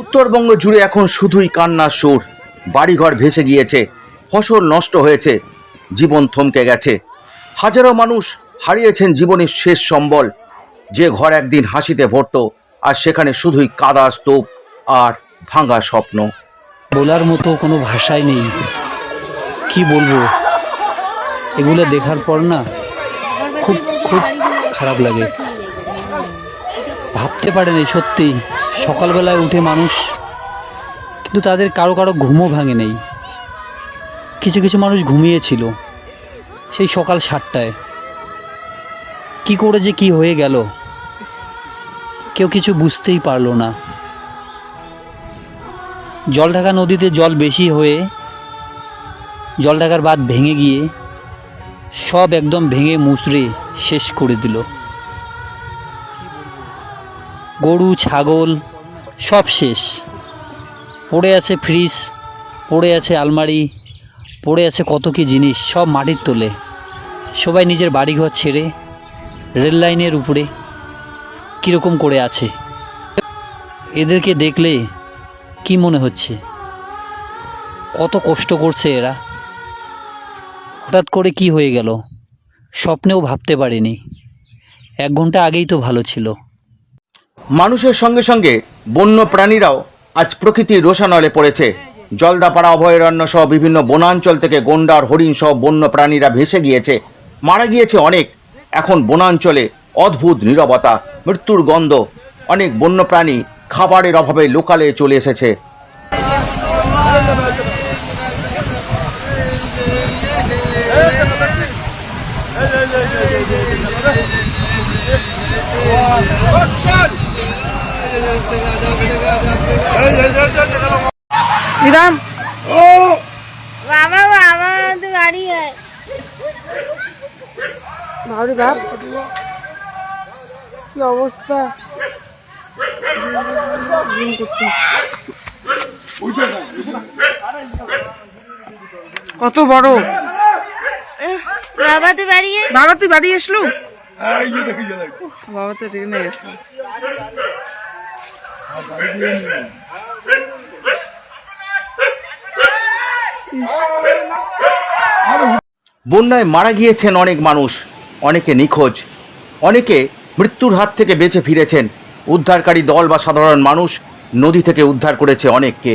উত্তরবঙ্গ জুড়ে এখন শুধুই কান্নার সুর। বাড়িঘর ভেসে গিয়েছে, ফসল নষ্ট হয়েছে, জীবন থমকে গেছে। হাজারো মানুষ হারিয়েছেন জীবনের শেষ সম্বল। যে ঘর একদিন হাসিতে ভরত, আর সেখানে শুধুই কাদা, স্তূপ আর ভাঙা স্বপ্ন। বলার মতো কোনো ভাষাই নেই। কি বলব? এগুলো দেখার পর না খারাপ লাগে। ভাবতে পারেনি সত্যি। সকালবেলায় উঠে মানুষ, কিন্তু তাদের কারও কারও ঘুমও ভাঙে নেই। কিছু কিছু মানুষ ঘুমিয়েছিল সেই সকাল সাতটায়। কি করে যে কি হয়ে গেল, কেউ কিছু বুঝতেই পারল না। জলঢাকা নদীতে জল বেশি হয়ে জলঢাকার বাঁধ ভেঙে গিয়ে সব একদম ভেঙে মুচড়ে শেষ করে দিল। গরু, ছাগল, সব শেষ। পড়ে আছে ফ্রিজ, পড়ে আছে আলমারি, পড়ে আছে কত কি জিনিস, সব মাটির তোলে। সবাই নিজের বাড়িঘর ছেড়ে, রেল লাইনের উপরে কীরকম করে আছে। এদেরকে দেখলে কি মনে হচ্ছে? কত কষ্ট করছে এরা। হঠাৎ করে কি হয়ে গেল? স্বপ্নেও ভাবতে পারিনি। এক ঘণ্টা আগেই তো ভালো ছিল। মানুষের সঙ্গে সঙ্গে বন্য প্রাণীরাও আজ প্রকৃতির রোষানলে পড়েছে। জলদাপাড়া অভয়ারণ্য সহ বিভিন্ন বনাঞ্চল থেকে গন্ডার, হরিণ সহ বন্য প্রাণীরা ভেসে গিয়েছে। মারা গিয়েছে অনেক। এখন বনাঞ্চলে অদ্ভুত নীরবতা, মৃত্যুর গন্ধ। অনেক বন্য প্রাণী খাবারের অভাবে লোকালে চলে এসেছে। বিধান বাবা বাবা তো বাড়ি হয়। কি অবস্থা? কত বড়? বাবা তো বাড়ি বাবা তুই বাড়ি আসলু বাবা তো ট্রেনে গেছে। বন্যায় মারা গিয়েছেন অনেক মানুষ অনেকে নিখোঁজ অনেকে মৃত্যুর হাত থেকে বেঁচে ফিরেছেন। উদ্ধারকারী দল বা সাধারণ মানুষ নদী থেকে উদ্ধার করেছে অনেককে।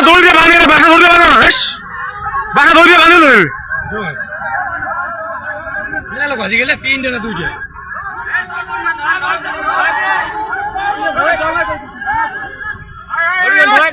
বাসা দৌড়িয়ে বানিয়ে বাসা দৌড়িয়ে বানানো বেশ বাসা দৌড়িয়ে বানিয়ে দেবে গেলে তিনটে দুইটা ভাই।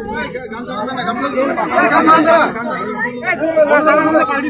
পার্টি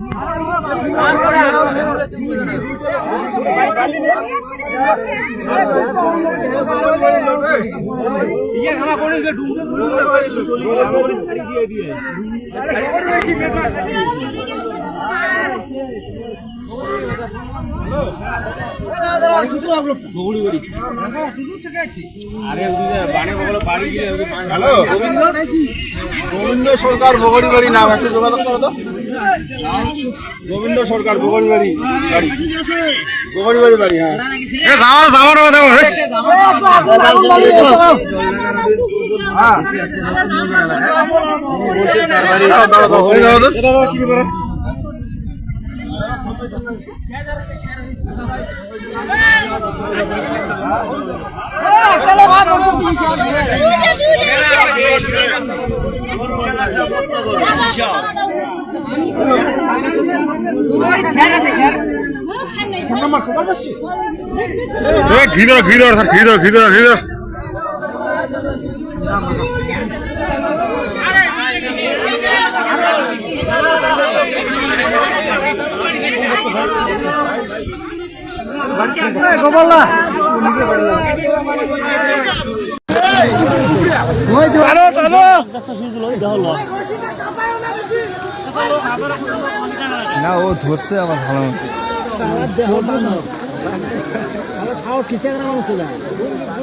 গোবিন্দ সরকার বগড়ি বাড়ি নাম একটু যোগাযোগ করো তো। গোবিন্দ সরকার বগড়ি বাড়ি। বাড়ি বগড়ি বাড়ি বাড়ি হ্যাঁ। এ যাওয়ার যাওয়ার দেখো হেস ওই যাও তো। এ ঘি ধরো ঘি ধরো ঘি ধরো ঘি ধরো ঘি ধরো না ও ধরছে আবার ভালো মতো।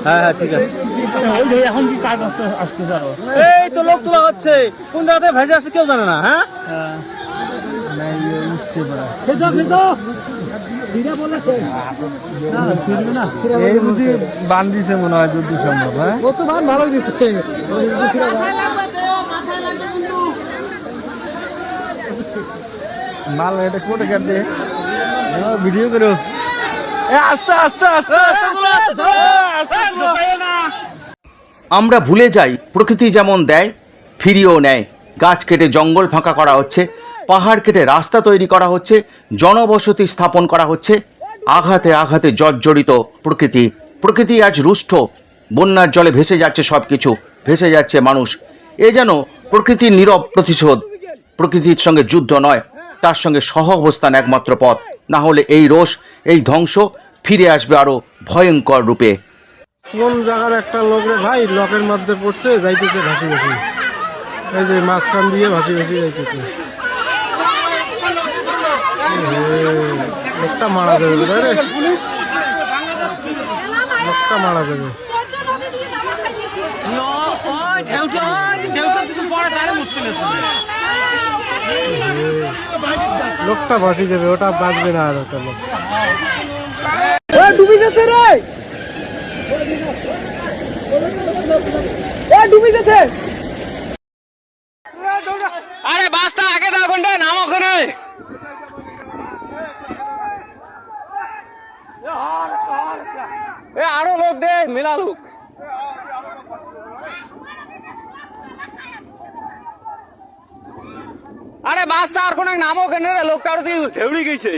হ্যাঁ হ্যাঁ ঠিক আছে। এই তো লোক তোলা হচ্ছে। কোন জায়গাতে ভেজে আসছে কেউ জানে না হ্যাঁ? এই বুঝি বান দিছে মনে হয় যদি সম্ভব হ্যাঁ? ও বান ভালো দিচ্ছে মাল এটা কোটে? কাটবে ভিডিও করো। আস্তে আস্তে আস্তে আমরা ভুলে যাই প্রকৃতি যেমন দেয় ফিরিয়েও নেয়। গাছ কেটে জঙ্গল ফাঁকা করা হচ্ছে পাহাড় কেটে রাস্তা তৈরি করা হচ্ছে, জনবসতি স্থাপন করা হচ্ছে। আঘাতে আঘাতে জর্জরিত প্রকৃতি। প্রকৃতি আজ রুষ্ট, বন্যার জলে ভেসে যাচ্ছে সব কিছু ভেসে যাচ্ছে মানুষ। এ যেন প্রকৃতির নীরব প্রতিশোধ। প্রকৃতির সঙ্গে যুদ্ধ নয়, তার সঙ্গে সহ অবস্থান একমাত্র পথ। না হলে এই রোষ, এই ধ্বংস ফিরে আসবে আরও ভয়ঙ্কর রূপে। কোন জায়গার একটা লোক ভাই, লকের মধ্যে পড়ছে, যাইতেছে ভাসি ভাসি এই যে মাঝখান দিয়ে ভাসি ভাসি যাইতেছে। লোকটা মারা যাবে বোধহয় রে। লোকটা মারা যাবে। লোকটা ভাসি যাবে ওটা বাঁচবে না আর ওটা লোক। আরে বাসটা আগে দাও কোনটা নাম ওখানে। এ, আরও লোক দে, মিলা লোক। আরে বাস আর কোন নামও কেন লোকটা আরও ধেউড়ি গেছে।